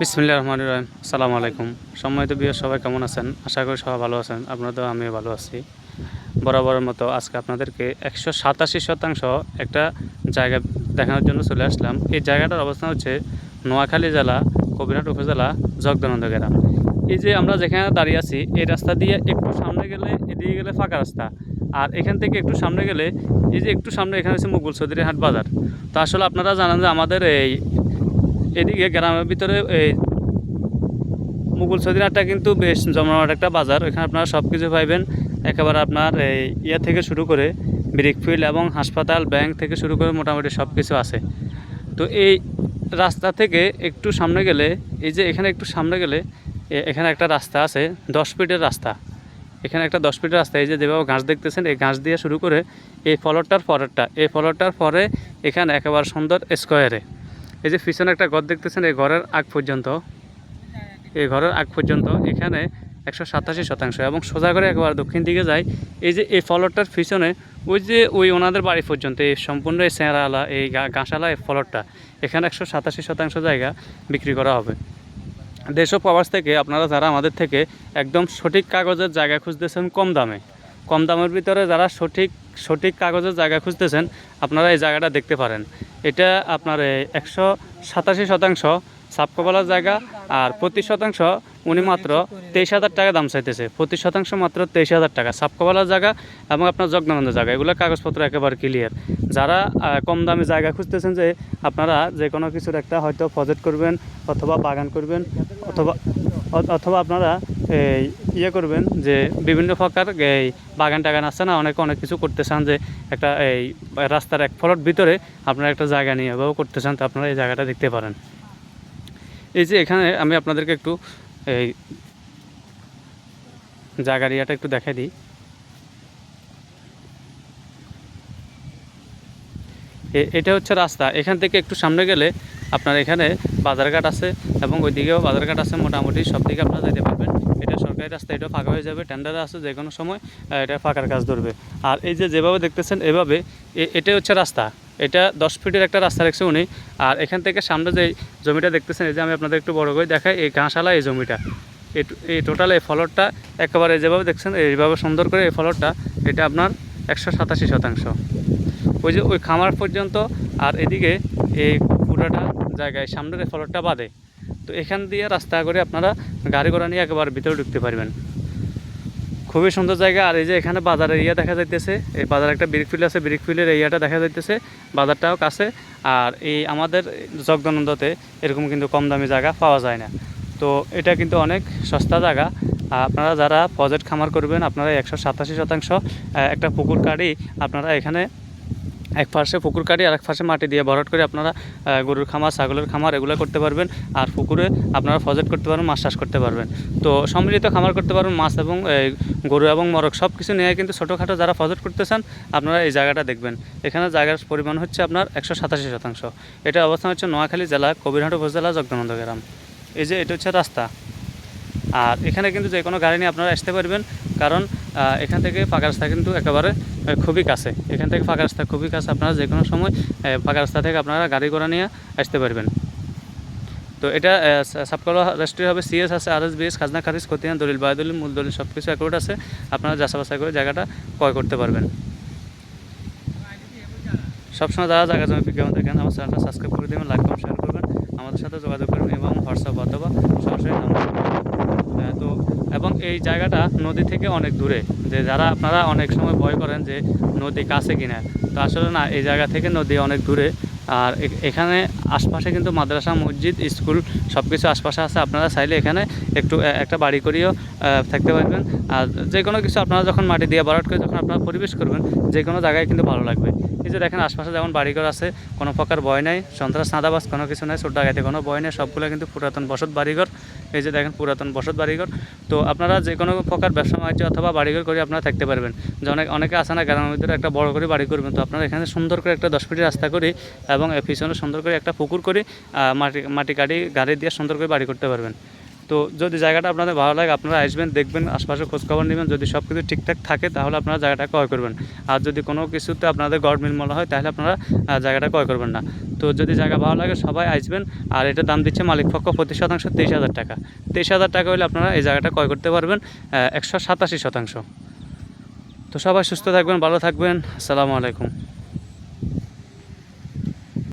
বিসমিল্লা রহমান রহিম। সালামু আলাইকুম। সম্মানিত বিয়ে সবাই কেমন আছেন? আশা করি সবাই ভালো আছেন। আপনাদের আমিও ভালো আছি। বরাবরের মতো আজকে আপনাদেরকে একশো সাতাশি শতাংশ একটা জায়গা দেখানোর জন্য চলে আসলাম। এই জায়গাটার অবস্থান হচ্ছে নোয়াখালী জেলা, কবিরহাট উপজেলা জগদানন্দ গ্রাম। এই যে আমরা যেখানে দাঁড়িয়ে আছি, এই রাস্তা দিয়ে একটু সামনে গেলে এদিকে গেলে ফাঁকা রাস্তা। আর এখান থেকে একটু সামনে গেলে, এই যে একটু সামনে এখানে হচ্ছে মুগুল চৌধুরী হাট বাজার। তো আসলে আপনারা জানেন যে আমাদের এই এদিকে গ্রামের ভিতরে এই মুঘল সদিনাটা কিন্তু বেশ জমজমাট একটা বাজার। ওইখানে আপনারা সব কিছু পাইবেন। একেবারে আপনার এই ইয়ে থেকে শুরু করে ব্রিকফিল্ড এবং হাসপাতাল, ব্যাংক থেকে শুরু করে মোটামুটি সব কিছু আছে। তো এই রাস্তা থেকে একটু সামনে গেলে, এই যে এখানে একটু সামনে গেলে এখানে একটা রাস্তা আছে, দশ ফিটের রাস্তা। এখানে একটা দশ ফিটের রাস্তা, এই যে যেভাবে ঘাস দেখতেছেন, এই ঘাস দিয়ে শুরু করে এই ফলরটার পরেরটা। এই ফলরটার পরে এখানে একেবারে সুন্দর স্কোয়ারে এই যে পিছনে একটা ঘর দেখতেছেন, এই ঘরের আগ পর্যন্ত, এই ঘরের আগ পর্যন্ত এখানে একশো সাতাশি শতাংশ এবং সোজা করে একবার দক্ষিণ দিকে যায় এই যে এই ফলরটার পিছনে ওই যে ওই ওনাদের বাড়ি পর্যন্ত, এই সম্পূর্ণ এই চেঁড়ালা এই গা- ঘাসালা এই ফলরটা এখানে একশো সাতাশি শতাংশ জায়গা বিক্রি করা হবে। দেশ প্রবাস থেকে আপনারা যারা আমাদের থেকে একদম সঠিক কাগজের জায়গা খুঁজতেছেন কম দামে, কম দামের ভিতরে যারা সঠিক সঠিক কাগজের জায়গা খুঁজতেছেন, আপনারা এই জায়গাটা দেখতে পারেন। এটা আপনার একশো সাতাশি শতাংশ সাপকোবালার জায়গা আর প্রতি শতাংশ উনি মাত্র তেইশ হাজার টাকা দাম চাইতেছে। প্রতি শতাংশ মাত্র তেইশ হাজার টাকা সাপকোবালার জায়গা এবং আপনার জগনানন্দ জায়গা। এগুলো কাগজপত্র একেবারে ক্লিয়ার যারা কম দামে জায়গা খুঁজতেছেন যে আপনারা যে কোনো কিছুর একটা হয়তো প্রজেক্ট করবেন অথবা বাগান করবেন অথবা অথবা আপনারা ইয়ে করবেন যে বিভিন্ন প্রকার এই বাগান টাগান আছে না, অনেকে অনেক কিছু করতে চান যে একটা এই রাস্তার এক ফলট ভিতরে আপনারা একটা জায়গা নিয়ে এভাবেও করতে চান, তো আপনারা এই জায়গাটা দেখতে পারেন। এই যে এখানে আমি আপনাদেরকে একটু এই জায়গার ইয়াটা একটু দেখাই দিই। এটা হচ্ছে রাস্তা। এখান থেকে একটু সামনে গেলে আপনার এখানে বাজারঘাট আছে এবং ওইদিকেও বাজারঘাট আছে, মোটামুটি সব দিকে আপনারা যেতে পারবেন। এটা সরকারি রাস্তা এটা ফাঁকা হয়ে যাবে টেন্ডারে আছে যে কোনো সময় এটা ফাঁকার কাজ ধরবে। আর এই যে যেভাবে দেখতেছেন, এভাবে এটাই হচ্ছে রাস্তা। এটা দশ ফিটের একটা রাস্তা রেখেছে উনি। আর এখান থেকে সামনে যে জমিটা দেখতেছেন, এই যে আমি আপনাদের একটু বড় করে দেখাই, এই ঘাসালা এই জমিটা। এই টোটাল এই ফলরটা একেবারে যেভাবে দেখছেন, এইভাবে সুন্দর করে এই ফলরটা এটা আপনার একশো সাতাশি শতাংশ। ওই যে ওই খামার পর্যন্ত, আর এদিকে এই জায়গায় সামনের এই ফলকটা বাদে। তো এখান দিয়ে রাস্তা করে আপনারা গাড়ি ঘোড়া নিয়ে একেবারে ভিতরে ঢুকতে পারবেন। খুবই সুন্দর জায়গা। আর এই যে এখানে বাজারের ইয়া দেখা যাইতেছে, এই বাজার একটা ব্রিক ফিল্ড আছে। ব্রিক ফিল্ডের এরিয়াটা দেখা যাইতেছে, বাজারটাও কাছে। আর এই আমাদের জগদানন্দতে এরকম কিন্তু কম দামি জায়গা পাওয়া যায় না। তো এটা কিন্তু অনেক সস্তা জায়গা। আপনারা যারা প্রজেক্ট খামার করবেন, আপনারা একশো সাতাশি শতাংশ একটা পুকুর কাড়ি আপনারা এখানে এক পাশে পুকুর কাটি আর এক পাশে মাটি দিয়ে ভরাট করে আপনারা গরুর খামার, ছাগলের খামার এগুলো করতে পারবেন। আর পুকুরে আপনারা ফজেট করতে পারবেন, মাছ চাষ করতে পারবেন। তো সম্মিলিত খামার করতে পারবেন, মাছ এবং গরু এবং মরক সব কিছু নিয়ে কিন্তু ছোটোখাটো যারা ফজেট করতে চান আপনারা এই জায়গাটা দেখবেন। এখানে জায়গার পরিমাণ হচ্ছে আপনার একশো সাতাশি শতাংশ। এটা অবস্থান হচ্ছে নোয়াখালী জেলা, কবিরহাট উপজেলা জগদানন্দ গ্রাম। এই যে এটা হচ্ছে রাস্তা। আর এখানে কিন্তু যে কোনো গাড়ি নিয়ে আপনারা আসতে পারবেন, কারণ এখান থেকে ফাঁকা রাস্তা কিন্তু একেবারে খুবই কাছে। এখান থেকে ফাঁকা রাস্তা খুবই কাছে, আপনারা যে কোনো সময় ফাঁকা রাস্তা থেকে আপনারা গাড়ি ঘোড়া নিয়ে আসতে পারবেন। তো এটা সাবকলা রেস্টুরেন্ট হবে সিএস আছে আর এস বিএস খাজনা, খারিজ, খতিয়ান, দলিল বায়ু দলিল মূল দলিল সব কিছু অ্যাকাউন্ট আছে। আপনারা যাচা বাছাই করে জায়গাটা ক্রয় করতে পারবেন। সবসময় যারা জায়গা জমি বিজ্ঞাপন দেখেন, আমার চ্যানেলটা সাবস্ক্রাইব করে দেবেন লাইক কমেন্ট শেয়ার করবেন। আমাদের সাথে যোগাযোগ করবেন এবং হোয়াটসঅ্যাপ অথবা সরাসরি নাম্বার তো, এবং এই জায়গাটা নদী থেকে অনেক দূরে, যে যারা আপনারা অনেক সময় ভয় করেন যে নদী কাছে কিনা। তো আসলে না, এই জায়গা থেকে নদী অনেক দূরে। আর এখানে আশপাশে কিন্তু মাদ্রাসা, মসজিদ, স্কুল সব কিছু আশপাশে আছে। আপনারা চাইলে এখানে একটু একটা বাড়ি করেও থাকতে পারবেন। আর যে কোনো কিছু আপনারা যখন মাটি দিয়ে বারাট করে যখন আপনারা পরিবেশ করবেন, যে কোনো জায়গায় কিন্তু ভালো লাগবে। এই যে দেখেন আশপাশে যেমন বাড়িঘর আছে, কোনো প্রকার ভয় নাই, সন্ত্রাস সাদাবাস কোনো কিছু নাই ছোট ডাকাইতে কোনো ভয় নেই, সবগুলো কিন্তু পুরাতন বসত বাড়িঘর। এই যে দেখেন পুরাতন বসত বাড়িঘর। তো আপনারা যে কোনো প্রকার ব্যবসা, বাণিজ্য অথবা বাড়িঘর করে আপনারা থাকতে পারবেন। যে অনেক, অনেকে আসে না, গ্রামের ভিতরে একটা বড় করে বাড়ি করবেন। তো আপনারা এখানে সুন্দর করে একটা দশ ফিট রাস্তা করি এবং পিছনে সুন্দর করে একটা পুকুর করে মাটি মাটি কাটি গাড়ি দিয়ে সুন্দর করে বাড়ি করতে পারবেন। তো যদি জায়গাটা আপনাদের ভালো লাগে, আপনারা আসবেন, দেখবেন, আশপাশে খোঁজখবর নেবেন। যদি সব কিছু ঠিকঠাক থাকে, তাহলে আপনারা জায়গাটা ক্রয় করবেন। আর যদি কোনো কিছুতে আপনাদের গড়মিল মনে হয়, তাহলে আপনারা জায়গাটা ক্রয় করবেন না। তো যদি জায়গা ভালো লাগে, সবাই আসবেন। আর এটা দাম দিচ্ছে মালিক পক্ষ প্রতি শতাংশ তেইশ হাজার টাকা। তেইশ হাজার টাকা হলে আপনারা এই জায়গাটা ক্রয় করতে পারবেন একশো সাতাশি শতাংশ। তো সবাই সুস্থ থাকবেন, ভালো থাকবেন। আসসালামু আলাইকুম।